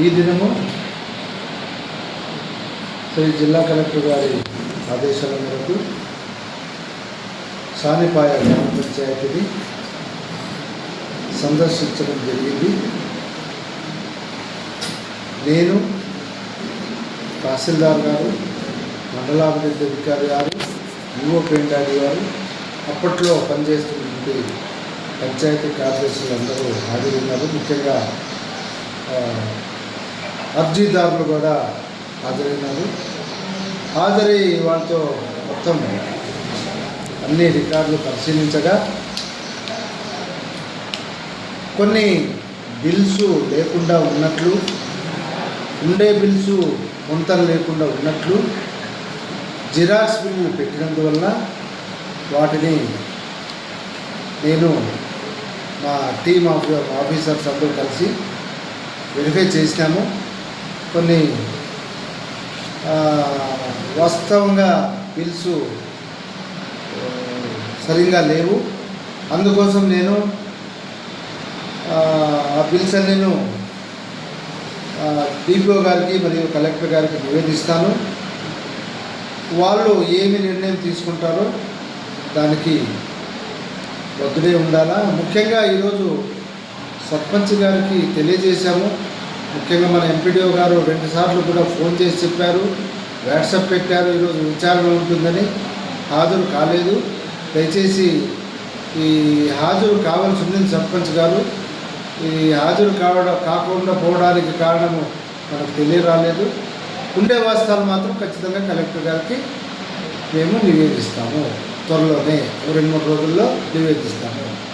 ఈ దినము శ్రీ జిల్లా కలెక్టర్ గారి ఆదేశాల మేరకు సానిపాయ గ్రామ పంచాయతీని సందర్శించడం జరిగింది. నేను తహసీల్దార్ గారు మండలాభివృద్ధి అధికారి గారు యువ పెండాడి గారు అప్పట్లో పనిచేస్తున్నటువంటి పంచాయతీ కార్యదర్శులు అందరూ హాజరైనారు ముఖ్యంగా అర్జీదారులు కూడా హాజరైనారు. హాజరై వాళ్ళతో మొత్తం అన్ని రికార్డులు పరిశీలించగా కొన్ని బిల్స్ లేకుండా ఉన్నట్లు ఉండే బిల్స్ ముంతలు లేకుండా ఉన్నట్లు జిరాక్స్ బిల్లు పెట్టినందువల్ల వాటిని నేను మా టీమ్ ఆఫ్ ఆఫీసర్స్ అందరూ కలిసి వెరిఫై చేసినాము. కొన్ని వాస్తవంగా బిల్స్ సరిగా సరిగ్గా లేవు. అందుకోసం నేను ఆ, ఆ బిల్స్ నేను డిపిఓ గారికి మరియు కలెక్టర్ గారికి నివేదిస్తాను. వాళ్ళు ఏమి నిర్ణయం తీసుకుంటారో దానికి వద్దులే ఉండాలా? ముఖ్యంగా ఈరోజు సర్పంచ్ గారికి తెలియజేశాము. ముఖ్యంగా మన ఎంపీడీఓ గారు రెండుసార్లు కూడా ఫోన్ చేసి చెప్పారు. వాట్సాప్ పెట్టారు. ఈరోజు విచారణ ఉంటుందని. హాజరు కాలేదు. దయచేసి ఈ హాజరు కావాల్సి ఉంది సర్పంచ్ గారు. ఈ హాజరు కావడం కాకుండా పోవడానికి కారణము మనకు తెలియరాలేదు. ఉండే వాస్తవాలు మాత్రం ఖచ్చితంగా కలెక్టర్ గారికి మేము నివేదిస్తాము. త్వరలోనే ఓ రెండు మూడు రోజుల్లో నివేదిస్తాము.